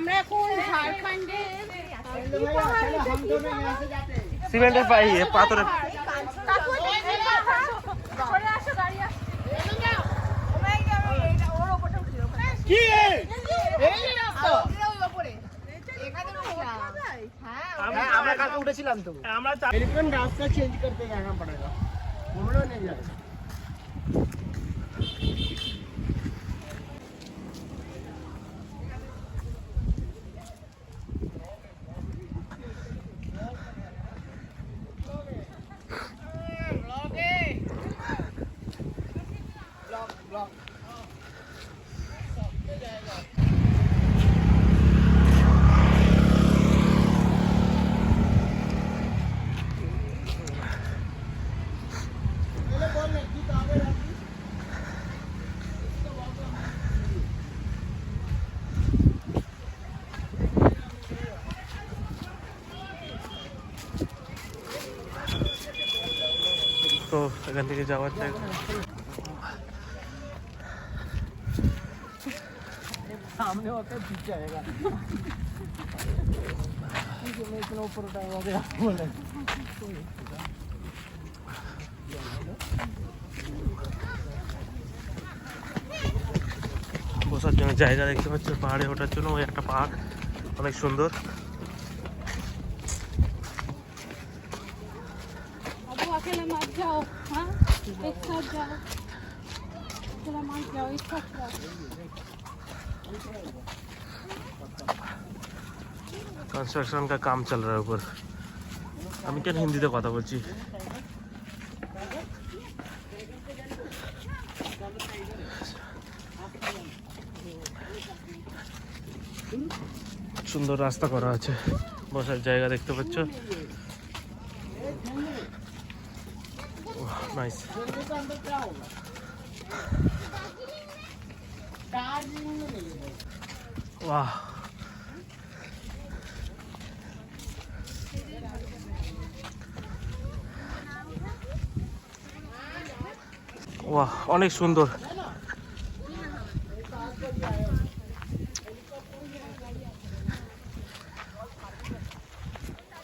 আমরা এখন সিমেন্টের পাই পাথরের আমরা কাকে উঠেছিলাম তো। আমরা চেঞ্জ করতে এখান থেকে যাওয়ার জায়গা सामने होकर पीछे आएगा ठीक है, मैं इतना ऊपर उठाऊंगा अभी आप बोले বসার জন্য জায়গা দেখতে পাচ্ছ পাহাড়ে ওঠার জন্য ওই একটা পাহাড় অনেক সুন্দর अकेले मत जाओ हाँ एक साथ जाओ अकेला मत जाओ एक साथ जाओ कंस्ट्रक्शन का काम चल रहा है ऊपर আমি কেন হিন্দিতে কথা বলছি সুন্দর রাস্তা করা আছে বসার জায়গা দেখতে পাচ্ছ নাইস वाह বাহ অনেক সুন্দর।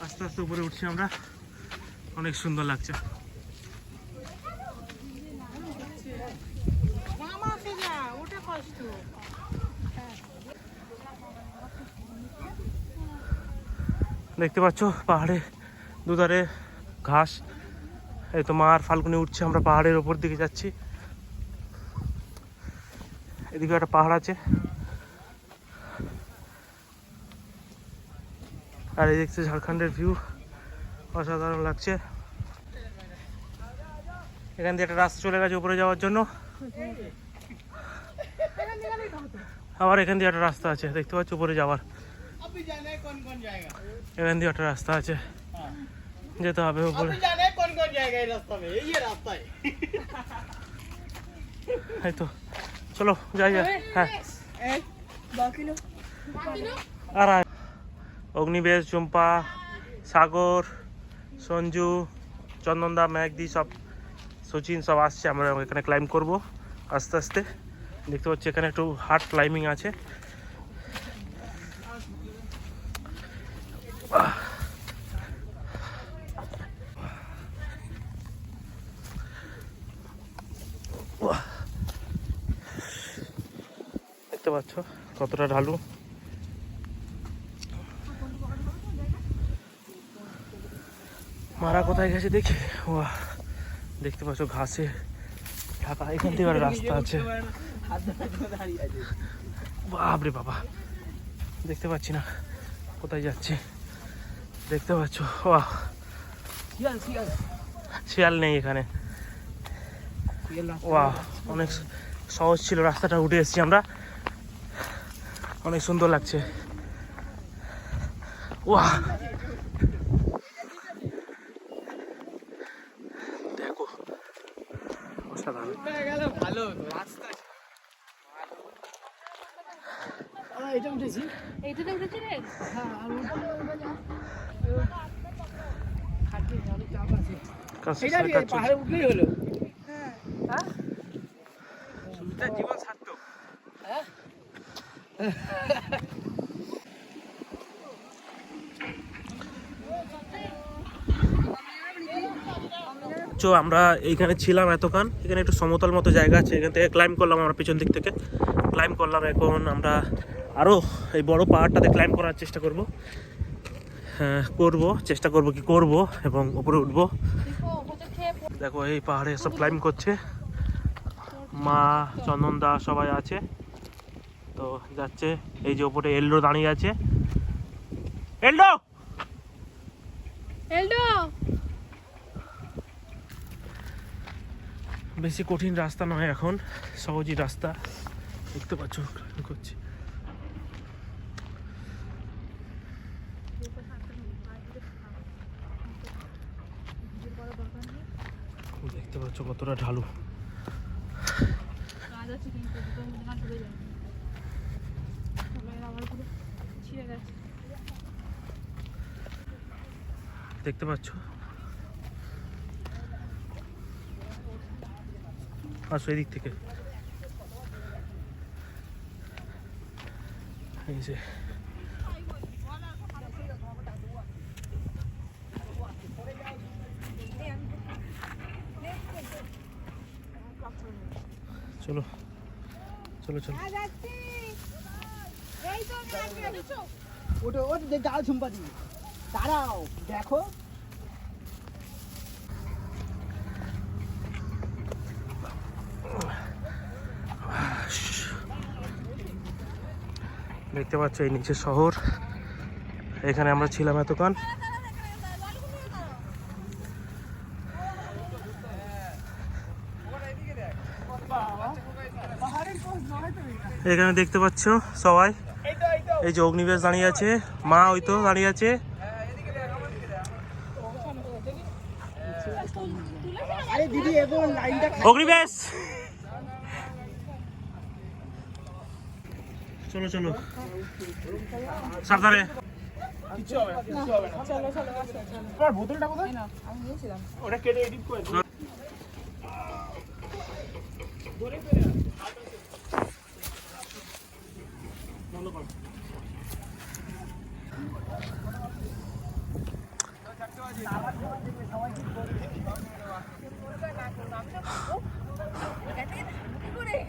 আস্তে আস্তে উপরে উঠছি আমরা। অনেক সুন্দর লাগছে। দেখতে পাচ্ছ, পাহাড়ে দুধারে ঘাস। এই তো মা আর ফাল্গুনি উঠছে, আমরা পাহাড়ের ওপর দিকে যাচ্ছি। এদিকে একটা পাহাড় আছে। আর এই দেখছে ঝাড়খণ্ডের ভিউ অসাধারণ লাগছে। এখান দিয়ে একটা রাস্তা চলে গেছে উপরে যাওয়ার জন্য। আবার এখান দিয়ে একটা রাস্তা আছে, দেখতে পাচ্ছ উপরে যাওয়ার। এখান দিয়ে একটা রাস্তা আছে। যেতে হবে উপরে। এই তো, চলো, যাই যাই হ্যাঁ। আর অগ্নিবেশ, চম্পা, সাগর, সঞ্জু, চন্দনদা ম্যাগদি সব সচিন, সব আসছে। আমরা এখানে ক্লাইম্ব করব, আস্তে আস্তে। দেখতে পাচ্ছি এখানে একটু হার্ড ক্লাইম্বিং আছে। দেখতে পাচ্ছ কতটা ঢালু। মারা কোথায় গেছে দেখি? দেখতে পাচ্ছ ঘাসে ঢাকা। এখান থেকে রাস্তা আছে। বাপরে বাবা। দেখতে পাচ্ছি না। কোথায় যাচ্ছে? দেখতে পাচ্ছ? শিয়াল শিয়াল। নেই এখানে। ওয়া অনেক সহজ ছিল রাস্তাটা উঠে এসেছি আমরা। অনেক সুন্দর লাগছে। ওয়া দেখো ভালো চো আমরা এইখানে ছিলাম এতক্ষণ। এখানে একটু সমতল মতো জায়গা আছে। এখান থেকে ক্লাইম্ব করলাম আমরা পিছন দিক থেকে। ক্লাইম্ব করলাম এখন আমরা আরও এই বড় পাহাড়টাতে ক্লাইম করার চেষ্টা করব। হ্যাঁ করব চেষ্টা করব কি করব এবং উপরে উঠবো। দেখো এই পাহাড়ে সব ক্লাইম করছে। মা চন্দনদা সবাই আছে। তো যাচ্ছে এই যে উপরে এল্ডো দাঁড়িয়ে আছে। এল্ডো! এলডো! বেশি কঠিন রাস্তা নয় এখন সহজই রাস্তা। দেখতে পাচ্ছ করছি দেখতে পাচ্ছ কতটা ঢালু কাজ আছে কিন্তু দুটোর মধ্যে না ঢুকে যাবে তাহলে এরা আবার পুরো ছিঁড়ে গেছে। দেখতে পাচ্ছ? আসো এদিক থেকে। এই যে। চলো। চলো চলো। ওটা ঝুম্পা দাঁড়াও দেখো। দেখতে পাচ্ছ এই নিচে শহর। এখানে আমরা ছিলাম এতক্ষণ। এখানে দেখতে পাচ্ছ সবাই। এই যে অগ্নিবেশ দাঁড়িয়ে আছে, মা ওই তো দাঁড়িয়ে আছে। অগ্নিবেশ! চলো চলো। সাবধানে। ওটা কেটে এডিট করে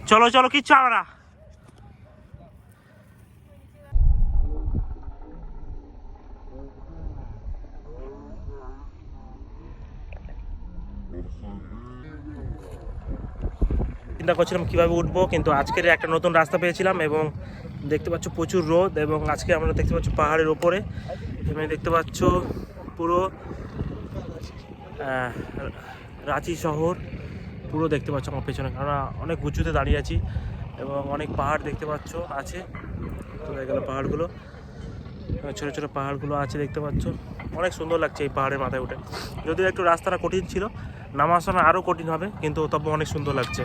চলো চলো, কিচ্ছু হবে না। চিন্তা করছিলাম কীভাবে উঠবো, কিন্তু আজকের একটা নতুন রাস্তা পেয়েছিলাম এবং দেখতে পাচ্ছ প্রচুর রোদ এবং আজকে আমরা দেখতে পাচ্ছ পাহাড়ের ওপরে। এবং দেখতে পাচ্ছ পুরো রাঁচি শহর। পুরো দেখতে পাচ্ছ আমার পেছনে, কারণ অনেক উঁচুতে দাঁড়িয়ে আছি এবং অনেক পাহাড় দেখতে পাচ্ছ আছে। তো গেল পাহাড়গুলো? ছোটো ছোটো পাহাড়গুলো আছে দেখতে পাচ্ছ। অনেক সুন্দর লাগছে এই পাহাড়ের মাথায় উঠে। যদিও একটু রাস্তাটা কঠিন ছিল নামার আরও কঠিন হবে, কিন্তু তবে অনেক সুন্দর লাগছে।